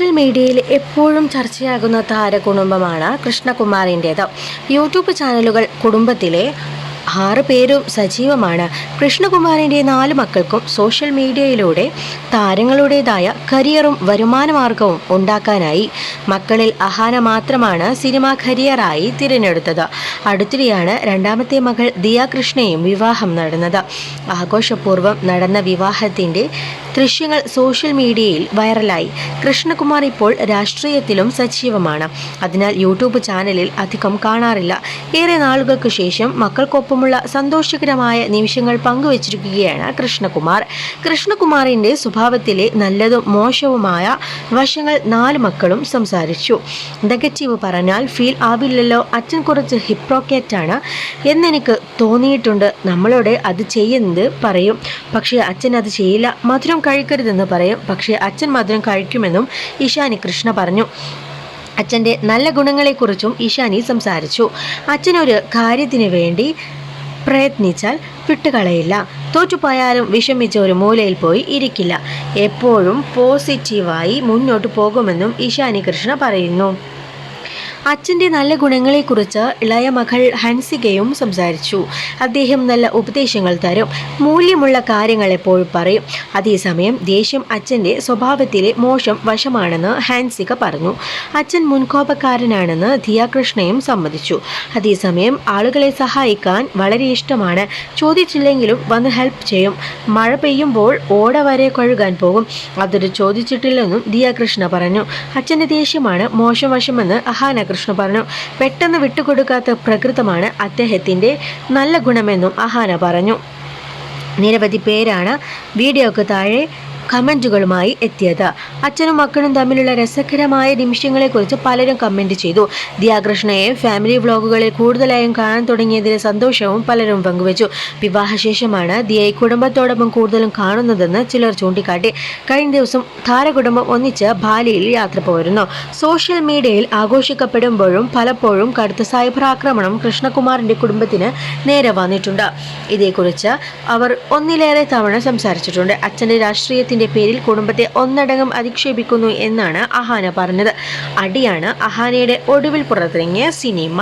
Social മീഡിയയിൽ എപ്പോഴും ചർച്ചയാകുന്ന താരകുടുംബമാണ് കൃഷ്ണകുമാറിന്റേത് YouTube ചാനലുകൾ കുടുംബത്തിലെ ആറ് പേരും സജീവമാണ്. കൃഷ്ണകുമാറിന്റെ നാല് മക്കൾക്കും സോഷ്യൽ മീഡിയയിലൂടെ താരങ്ങളുടേതായ കരിയറും വരുമാനമാർഗവും ഉണ്ടാക്കാനായി മക്കളിൽ അഹാന മാത്രമാണ് സിനിമാ കരിയറായി തിരഞ്ഞെടുത്തത്. അടുത്തിടെയാണ് രണ്ടാമത്തെ മകൾ ദിയ കൃഷ്ണയും വിവാഹം നടന്നത്. ആഘോഷപൂർവം നടന്ന വിവാഹത്തിന്റെ ദൃശ്യങ്ങൾ സോഷ്യൽ മീഡിയയിൽ വൈറലായി. കൃഷ്ണകുമാർ ഇപ്പോൾ രാഷ്ട്രീയത്തിലും സജീവമാണ്. അതിനാൽ യൂട്യൂബ് ചാനലിൽ അധികം കാണാറില്ല. ഏറെ നാളുകൾക്ക് ശേഷം മക്കൾക്കൊപ്പമുള്ള സന്തോഷകരമായ നിമിഷങ്ങൾ പങ്കുവച്ചിരിക്കുകയാണ് കൃഷ്ണകുമാർ. കൃഷ്ണകുമാറിന്റെ സ്വഭാവത്തിലെ നല്ലതും മോശവുമായ വശങ്ങൾ നാല് മക്കളും സംസാരിച്ചു. നെഗറ്റീവ് പറഞ്ഞാൽ ഫീൽ ആവില്ലല്ലോ അച്ഛൻ കുറച്ച് ഹിപ്രോക്കേറ്റാണ് എന്നെനിക്ക് തോന്നിയിട്ടുണ്ട് നമ്മളോട് അത് ചെയ്യുന്നത് പറയും. പക്ഷേ അച്ഛൻ അത് ചെയ്യില്ല മധുരം കഴിക്കരുതെന്ന് പറയും. പക്ഷേ അച്ഛൻ മധുരം കഴിക്കുമെന്നും ഇഷാനി കൃഷ്ണ പറഞ്ഞു. അച്ഛന്റെ നല്ല ഗുണങ്ങളെക്കുറിച്ചും ഇഷാനി സംസാരിച്ചു. അച്ഛനൊരു കാര്യത്തിന് വേണ്ടി പ്രയത്നിച്ചാൽ വിട്ടുകളയില്ല. തോറ്റുപോയാലും വിഷമിച്ച ഒരു മൂലയിൽ പോയി ഇരിക്കില്ല. എപ്പോഴും പോസിറ്റീവായി മുന്നോട്ട് പോകുമെന്നും ഇഷാനി കൃഷ്ണ പറയുന്നു. അച്ഛന്റെ നല്ല ഗുണങ്ങളെക്കുറിച്ച് ഇളയ മകൾ ഹൻസികയും സംസാരിച്ചു. അദ്ദേഹം നല്ല ഉപദേശങ്ങൾ തരും. മൂല്യമുള്ള കാര്യങ്ങൾ എപ്പോഴും പറയും. അതേസമയം ദേഷ്യം അച്ഛന്റെ സ്വഭാവത്തിലെ മോശം വശമാണെന്ന് ഹാൻസിക പറഞ്ഞു. അച്ഛൻ മുൻകോപക്കാരനാണെന്ന് ദിയാകൃഷ്ണയും സമ്മതിച്ചു. അതേസമയം ആളുകളെ സഹായിക്കാൻ വളരെ ഇഷ്ടമാണ്. ചോദിച്ചില്ലെങ്കിലും വന്ന് ഹെൽപ്പ് ചെയ്യും. മഴ പെയ്യുമ്പോൾ ഓട വരെ കഴുകാൻ പോകും. അതൊരു ചോദിച്ചിട്ടില്ലെന്നും ദിയാകൃഷ്ണ പറഞ്ഞു. അച്ഛന്റെ ദേഷ്യമാണ് മോശം വശമെന്ന് അഹാന കൃഷ്ണ പറഞ്ഞു പെട്ടെന്ന് വിട്ടുകൊടുക്കാത്ത പ്രകൃതമാണ് അദ്ദേഹത്തിന്റെ നല്ല ഗുണമെന്നും അഹാന പറഞ്ഞു. നിരവധി പേരാണ് വീഡിയോക്ക് താഴെ കമന്റുകളുമായി എത്തിയത്. അച്ഛനും മക്കളും തമ്മിലുള്ള രസകരമായ നിമിഷങ്ങളെ കുറിച്ച് പലരും കമന്റ് ചെയ്തു. ദിയാകൃഷ്ണയെ ഫാമിലി വ്ളോഗുകളിൽ കൂടുതലായും കാണാൻ തുടങ്ങിയതിലെ സന്തോഷവും പലരും പങ്കുവച്ചു. വിവാഹശേഷമാണ് ദിയയെ കുടുംബത്തോടൊപ്പം കൂടുതലും കാണുന്നതെന്ന് ചിലർ ചൂണ്ടിക്കാട്ടി. കഴിഞ്ഞ ദിവസം താരകുടുംബം ഒന്നിച്ച് ബാലിയിൽ യാത്ര പോയിരുന്നു. സോഷ്യൽ മീഡിയയിൽ ആഘോഷിക്കപ്പെടുമ്പോഴും പലപ്പോഴും കടുത്ത സൈബർ ആക്രമണം കൃഷ്ണകുമാറിന്റെ കുടുംബത്തിന് നേരെ വന്നിട്ടുണ്ട്. ഇതേക്കുറിച്ച് അവർ ഒന്നിലേറെ തവണ സംസാരിച്ചിട്ടുണ്ട്. അച്ഛന്റെ രാഷ്ട്രീയത്തിന്റെ പേരിൽ കുടുംബത്തെ ഒന്നടങ്കം അധിക്ഷേപിക്കുന്നു എന്നാണ് അഹാന പറഞ്ഞത്. അടിയാണ് അഹാനയുടെ ഒടുവിൽ പുറത്തിറങ്ങിയ സിനിമ.